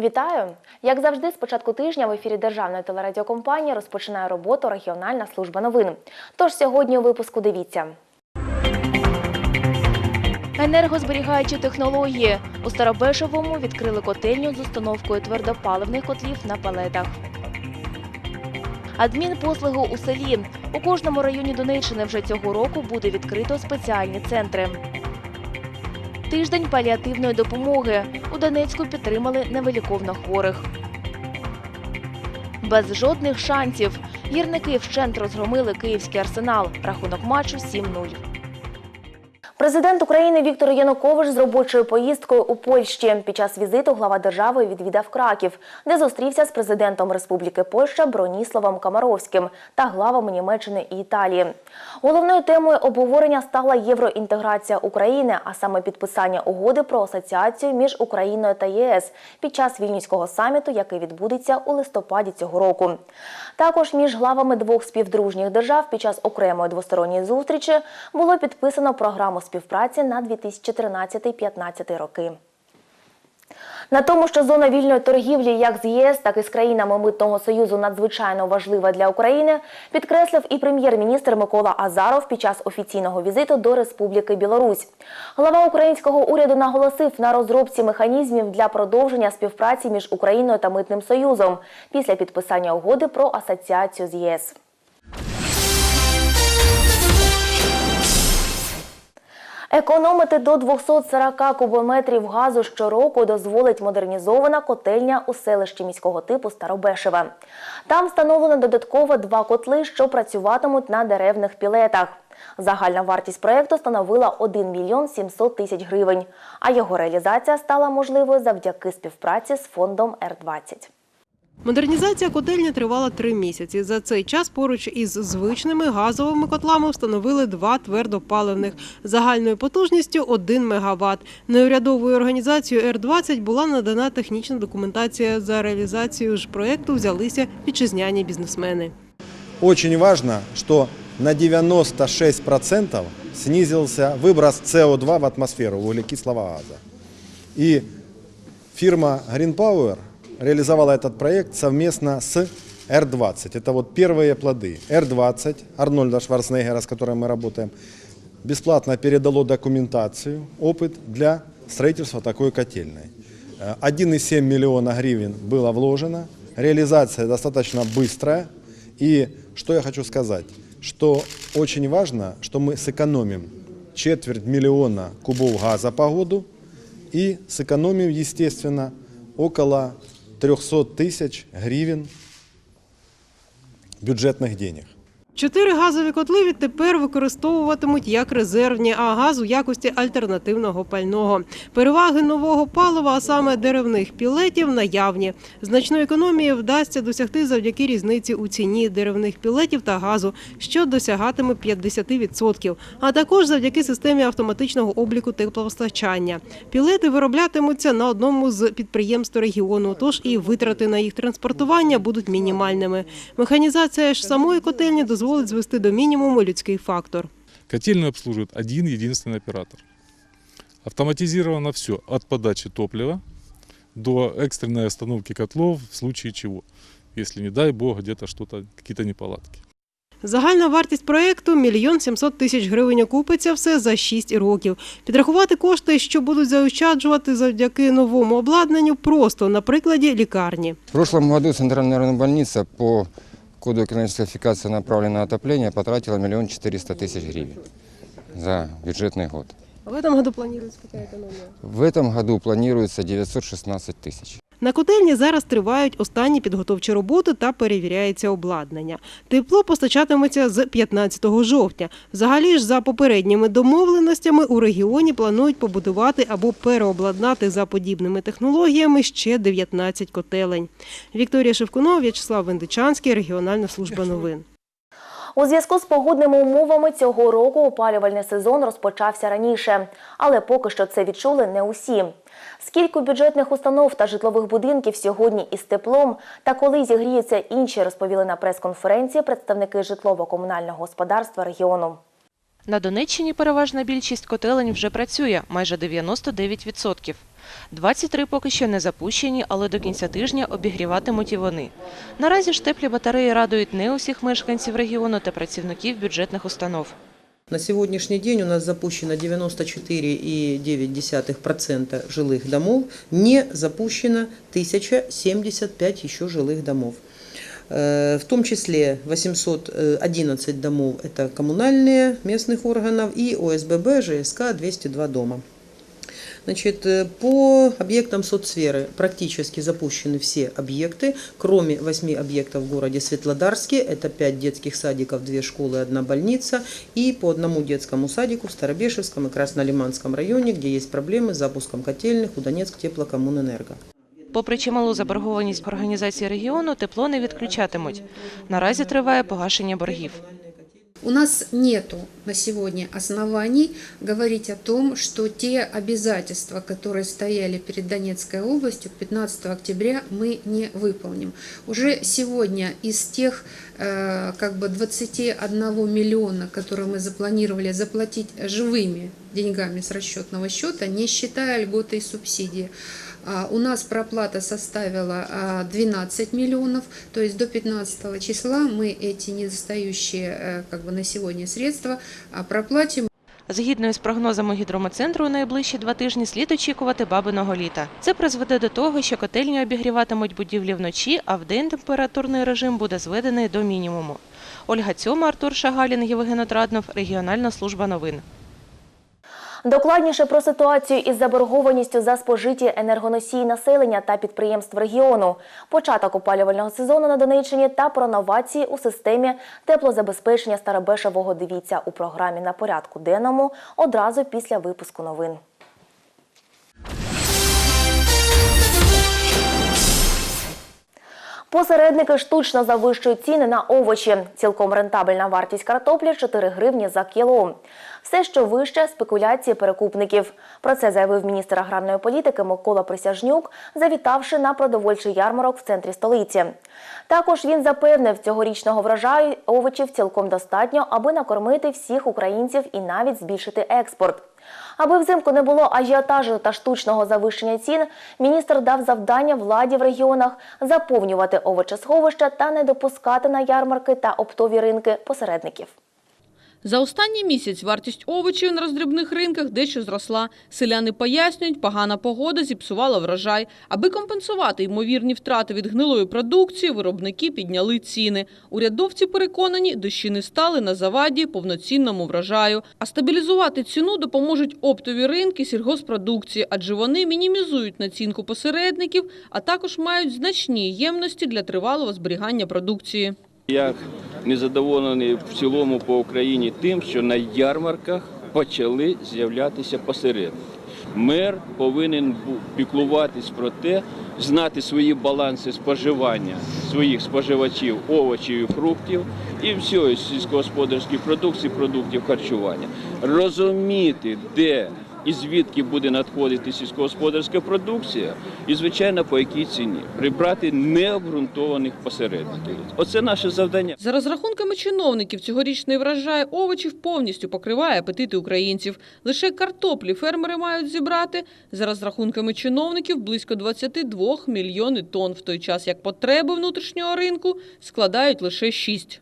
Вітаю! Як завжди, з початку тижня в ефірі Державної телерадіокомпанії розпочинає роботу регіональна служба новин. Тож сьогодні у випуску дивіться. Енергозберігаючі технології. У Старобешевому відкрили котельню з установкою твердопаливних котлів на палетах. Адмінпослугу у селі. У кожному районі Донеччини вже цього року буде відкрито спеціальні центри. Тиждень паліативної допомоги. У Донецьку підтримали невеликовно хворих. Без жодних шансів. Гірники вщент розгромили київський арсенал. Рахунок матчу 7-0. Президент України Віктор Янукович з робочою поїздкою у Польщі. Під час візиту глава держави відвідав Краків, де зустрівся з президентом Республіки Польща Броніславом Камаровським та главами Німеччини і Італії. Головною темою обговорення стала євроінтеграція України, а саме підписання угоди про асоціацію між Україною та ЄС під час вільнюського саміту, який відбудеться у листопаді цього року. Також між главами двох співдружніх держав під час окремої двосторонньої зустрічі було підписано програму співпраці на 2013-2015 роки. На тому, що зона вільної торгівлі як з ЄС, так і з країнами Митного Союзу надзвичайно важлива для України, підкреслив і прем'єр-міністр Микола Азаров під час офіційного візиту до Республіки Білорусь. Глава українського уряду наголосив на розробці механізмів для продовження співпраці між Україною та Митним Союзом після підписання угоди про асоціацію з ЄС. Економити до 240 кубометрів газу щороку дозволить модернізована котельня у селищі міського типу Старобешеве. Там встановлено додатково два котли, що працюватимуть на деревних пілетах. Загальна вартість проєкту становила 1 мільйон 700 тисяч гривень, а його реалізація стала можливою завдяки співпраці з фондом Р-20. Модернізація котельні тривала три місяці. За цей час поруч із звичними газовими котлами встановили два твердопаливних загальною потужністю 1 МВт. Неурядовою організацією Р-20 була надана технічна документація. За реалізацію ж проєкту взялися вітчизняні бізнесмени. Очень важно, что на 96% снизился выброс СО2 в атмосферу углекислого газа. И фирма Green Power реализовала этот проект совместно с R20. Это вот первые плоды. R20 Арнольда Шварценеггера, с которым мы работаем, бесплатно передало документацию, опыт для строительства такой котельной. Э, 1,7 миллиона гривен было вложено. Реализация достаточно быстрая. И что я хочу сказать, что очень важно, что мы сэкономим четверть миллиона кубов газа по году и сэкономим, естественно, около 300 тисяч гривен бюджетних денег. Чотири газові котли відтепер використовуватимуть як резервні, а газ у якості альтернативного пального. Переваги нового палива, а саме деревних пілетів, наявні. Значної економії вдасться досягти завдяки різниці у ціні деревних пілетів та газу, що досягатиме 50%, а також завдяки системі автоматичного обліку теплопостачання. Пілети вироблятимуться на одному з підприємств регіону, тож і витрати на їх транспортування будуть мінімальними. Механізація ж самої котельні дозволить звести до мінімуму людський фактор. Котельную обслуживает один единственный оператор. Автоматизировано все, от подачи топлива до экстренной остановки котлов в случае чего, если, не дай бог, где-то что-то, какие-то неполадки. Загальна вартість проєкту – мільйон сімсот тисяч гривень окупиться все за 6 років. Підрахувати кошти, що будуть заощаджувати завдяки новому обладнанню, просто на прикладі лікарні. В прошлом году Центральная районная больница по коду экономической классификации направленного отопления потратила миллион четыреста тысяч гривен за бюджетный год. В этом году планується яка економія? В этом году планируется 916 тысяч. На котельні зараз тривають останні підготовчі роботи та перевіряється обладнання. Тепло постачатиметься з 15 жовтня. Взагалі ж за попередніми домовленостями у регіоні планують побудувати або переобладнати за подібними технологіями ще 19 котелень. Вікторія Шевкунова, В'ячеслав Вендичанський, регіональна служба новин. У зв'язку з погодними умовами цього року опалювальний сезон розпочався раніше, але поки що це відчули не усі. Скільки бюджетних установ та житлових будинків сьогодні із теплом та коли зігріються інші, розповіли на прес-конференції представники житлово-комунального господарства регіону. На Донеччині переважна більшість котелень вже працює майже 99%. 23 поки що не запущені, але до кінця тижня обігріватимуть і вони. Наразі ж теплі батареї радують не усіх мешканців регіону та працівників бюджетних установ. На сегодняшний день у нас запущено 94,9% жилых домов, не запущено 1075 еще жилых домов. Э, В том числе 811 домов – это коммунальные местных органов и ОСББ, ЖСК 202 дома. Значит, э, по объектам соцсферы практически запущены все объекты, кроме восьми объектов в городе Светлодарске. Это пять детских садиков, две школы, одна больница. И по одному детскому садику в Старобешевском и Краснолиманском районе, где есть проблемы с запуском котельных у Донецк теплокоммунэнерго. Попри чималу заборгованість організації регіону, тепло не відключатимуть. Наразі триває погашення боргів. У нас нету на сегодня оснований говорить о том, что те обязательства, которые стояли перед Донецкой областью к 15 октября, мы не выполним. Уже сегодня из тех э, как бы 21 миллиона, которые мы запланировали заплатить живыми деньгами с расчетного счета, не считая льготы и субсидии, У нас проплата составила а, 12 миллионов, то есть до 15 числа мы эти недостающие э, как бы на сегодня средства а, проплатим. Згідно із прогнозами гідромецентру, у найближчі два тижні слід очікувати бабиного літа. Це призведе до того, що котельні обігріватимуть будівлі вночі, а вдень температурний режим буде зведений до мінімуму. Ольга Цьома, Артур Шагалін, Євген Отраднов, Регіональна служба новин. Докладніше про ситуацію із заборгованістю за спожиті енергоносії населення та підприємств регіону, початок опалювального сезону на Донеччині та про новації у системі теплозабезпечення Старобешевого дивіться у програмі на порядку денному одразу після випуску новин. Посередники штучно завищують ціни на овочі. Цілком рентабельна вартість картоплі 4 гривні за кіло. Все, що вище спекуляції перекупників. Про це заявив міністр аграрної політики Микола Присяжнюк, завітавши на продовольчий ярмарок в центрі столиці. Також він запевнив, цьогорічного врожаю овочів цілком достатньо, аби накормити всіх українців і навіть збільшити експорт. Аби взимку не було ажіотажу та штучного завищення цін, міністр дав завдання владі в регіонах заповнювати овочесховища та не допускати на ярмарки та оптові ринки посередників. За останній місяць вартість овочів на роздрібних ринках дещо зросла. Селяни пояснюють, погана погода зіпсувала врожай. Аби компенсувати ймовірні втрати від гнилої продукції, виробники підняли ціни. Урядовці переконані, дощі не стали на заваді повноцінному врожаю. А стабілізувати ціну допоможуть оптові ринки сільгоспродукції, адже вони мінімізують націнку посередників, а також мають значні ємності для тривалого зберігання продукції. Я незадоволений в цілому по Україні тим, що на ярмарках почали з'являтися посередники. Мер повинен піклуватись про те, знати свої баланси споживання своїх споживачів, овочів і фруктів і всього сільськогосподарської продукції, продуктів харчування. Розуміти, де і звідки буде надходити сільськогосподарська продукція, і звичайно по якій ціні прибрати необґрунтованих посередників. Оце наше завдання. За розрахунками чиновників, цьогорічний врожай овочів повністю покриває апетити українців. Лише картоплі фермери мають зібрати, за розрахунками чиновників, близько 22 мільйони тонн, в той час як потреби внутрішнього ринку складають лише 6.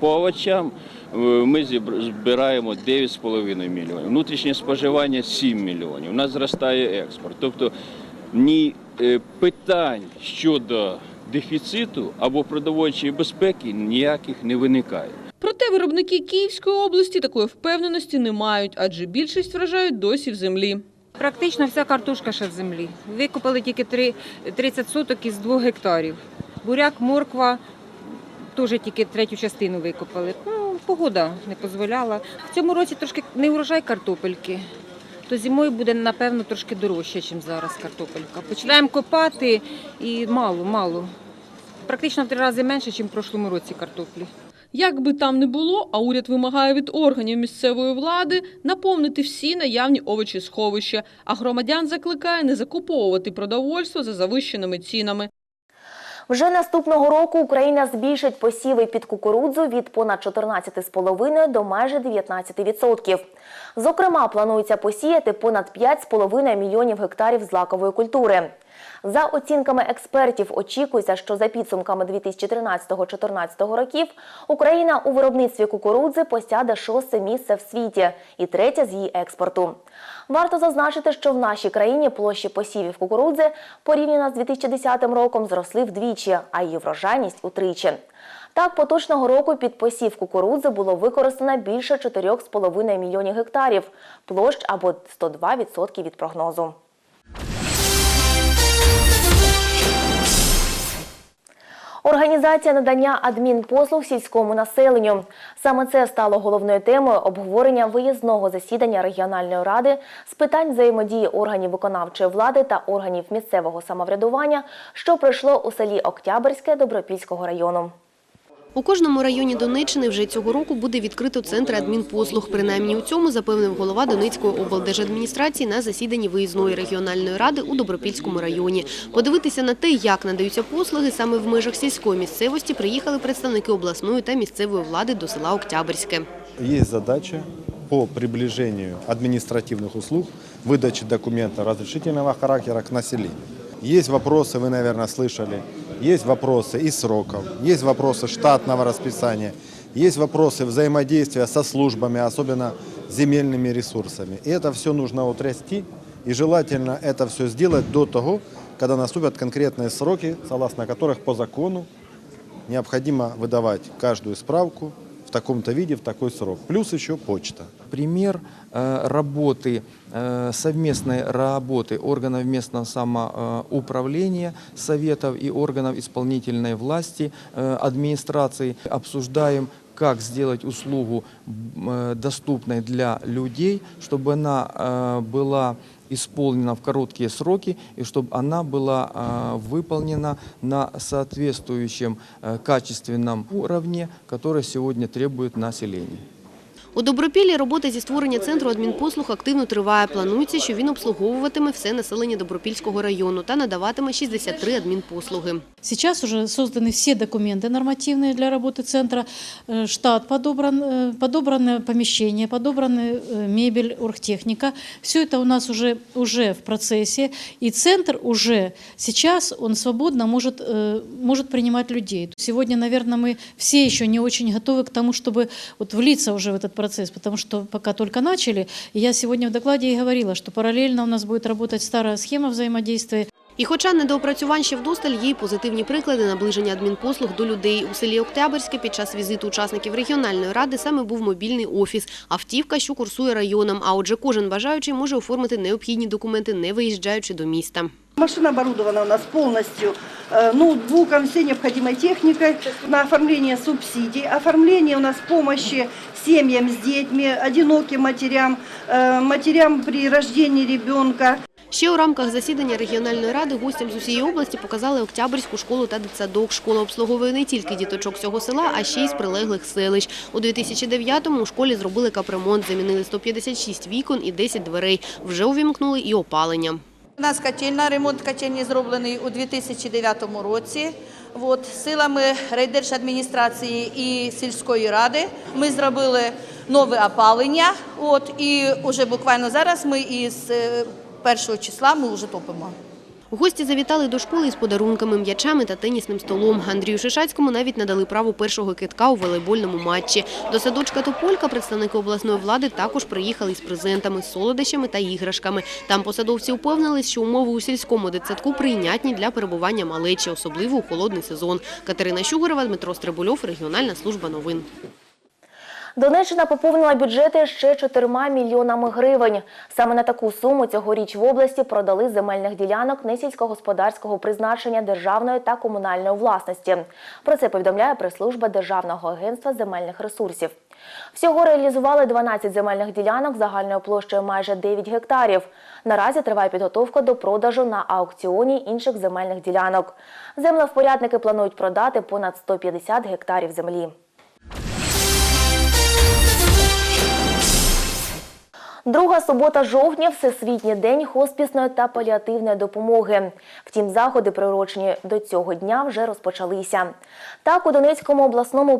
По овочам е, ми збираємо 9,5 мільйонів. Внутрішнє споживання 7 мільйонів. У нас зростає експорт. Тобто ні е, питань щодо дефіциту або продовольчої безпеки ніяких не виникає. Проте виробники Київської області такої впевненості не мають, адже більшість врожаю досі в землі. Практично вся картошка ще в землі. Викопали тільки 30 соток із 2 гектарів. Буряк, морква теж тільки третю частину викопали. Ну, погода не дозволяла. В цьому році трошки не урожай картопельки. То зимою буде, напевно, трошки дорожче, ніж зараз картопелька. Починаємо копати і мало, мало. Практично в три рази менше, ніж в прошлому році картоплі. Як би там не було, а уряд вимагає від органів місцевої влади наповнити всі наявні овочі сховища, а громадян закликає не закуповувати продовольство за завищеними цінами. Вже наступного року Україна збільшить посіви під кукурудзу від понад 14,5 до майже 19%. Зокрема, планується посіяти понад 5,5 мільйонів гектарів злакової культури. За оцінками експертів, очікується, що за підсумками 2013-2014 років Україна у виробництві кукурудзи посяде шосте місце в світі і третє з її експорту. Варто зазначити, що в нашій країні площі посівів кукурудзи порівняно з 2010 роком зросли вдвічі, а її врожайність утричі. Так, поточного року під посів кукурудзи було використано більше 4,5 мільйонів гектарів, площ або 102% від прогнозу. Організація надання адмінпослуг сільському населенню. Саме це стало головною темою обговорення виїзного засідання регіональної ради з питань взаємодії органів виконавчої влади та органів місцевого самоврядування, що пройшло у селі Октябрьське Добропільського району. У кожному районі Донеччини вже цього року буде відкрито центр адмінпослуг. Принаймні у цьому запевнив голова Донецької облдержадміністрації на засіданні виїзної регіональної ради у Добропільському районі. Подивитися на те, як надаються послуги саме в межах сільської місцевості, приїхали представники обласної та місцевої влади до села Октябрьське. Есть задача по приближению административных услуг, выдаче документа разрешительного характера к населению. Есть вопросы, вы, наверное, слышали, есть вопросы и сроков, есть вопросы штатного расписания, есть вопросы взаимодействия со службами, особенно земельными ресурсами. И это все нужно утрясти, и желательно это все сделать до того, когда наступят конкретные сроки, согласно которых по закону необходимо выдавать каждую справку таком-то виде, в такой срок. Плюс еще почта. пример э, работы, э, совместной работы органов местного самоуправления, советов и органов исполнительной власти, э, администрации. Обсуждаем, как сделать услугу доступной для людей, чтобы она была исполнена в короткие сроки и чтобы она была э, выполнена на соответствующем э, качественном уровне, который сегодня требует население. У Добропіллі робота зі створення центру адмінпослуг активно триває. Планується, що він обслуговуватиме все населення Добропільського району та надаватиме 63 адмінпослуги. Сейчас уже созданы все документы нормативные для работы центра, Э, штат подобран, э, подобрано помещение, подобраны э, мебель, оргтехника. Все это у нас уже, уже в процессе, и центр уже сейчас, он свободно может, э, может принимать людей. Сегодня, наверное, мы все еще не очень готовы к тому, чтобы вот влиться уже в этот процесс, потому что пока только начали. И я сегодня в докладе и говорила, что параллельно у нас будет работать старая схема взаимодействия І хоча недоопрацювань ще вдосталь, є й позитивні приклади наближення адмінпослуг до людей. У селі Октябрьське під час візиту учасників регіональної ради саме був мобільний офіс, автівка, що курсує районом. А отже, кожен бажаючий може оформити необхідні документи, не виїжджаючи до міста. Машина оборудована у нас полностью э, ноутбуком, всей необходимой техникой на оформление субсидий, оформление у нас помощи семьям с детьми, одиноким матерям, э, матерям при рождении ребенка. Ще у рамках засідання регіональної ради гостям з усієї області показали Октябрьську школу та дитсадок. Школа обслуговує не тільки діточок цього села, а ще й з прилеглих селищ. У 2009-му у школі зробили капремонт, замінили 156 вікон і 10 дверей. Вже увімкнули і опалення. У нас котельна, ремонт котельні зроблений у 2009 році. От, силами райдержадміністрації і сільської ради ми зробили нове опалення. От, і вже буквально зараз ми із е, першого числа ми вже топимо. Гості завітали до школи із подарунками, м'ячами та тенісним столом. Андрію Шишацькому навіть надали право першого китка у волейбольному матчі. До садочка Тополька представники обласної влади також приїхали із презентами, солодощами та іграшками. Там посадовці упевнились, що умови у сільському дитсадку прийнятні для перебування малечі, особливо у холодний сезон. Катерина Щугорова, Дмитро Стрибульов, Регіональна служба новин. Донеччина поповнила бюджети ще 4 мільйонами гривень. Саме на таку суму цьогоріч в області продали земельних ділянок несільськогосподарського призначення державної та комунальної власності. Про це повідомляє прес-служба Державного агентства земельних ресурсів. Всього реалізували 12 земельних ділянок загальною площею майже 9 гектарів. Наразі триває підготовка до продажу на аукціоні інших земельних ділянок. Землевпорядники планують продати понад 150 гектарів землі. Друга субота жовтня – Всесвітній день хоспісної та паліативної допомоги. Втім, заходи, приурочені до цього дня, вже розпочалися. Так, у Донецькому обласному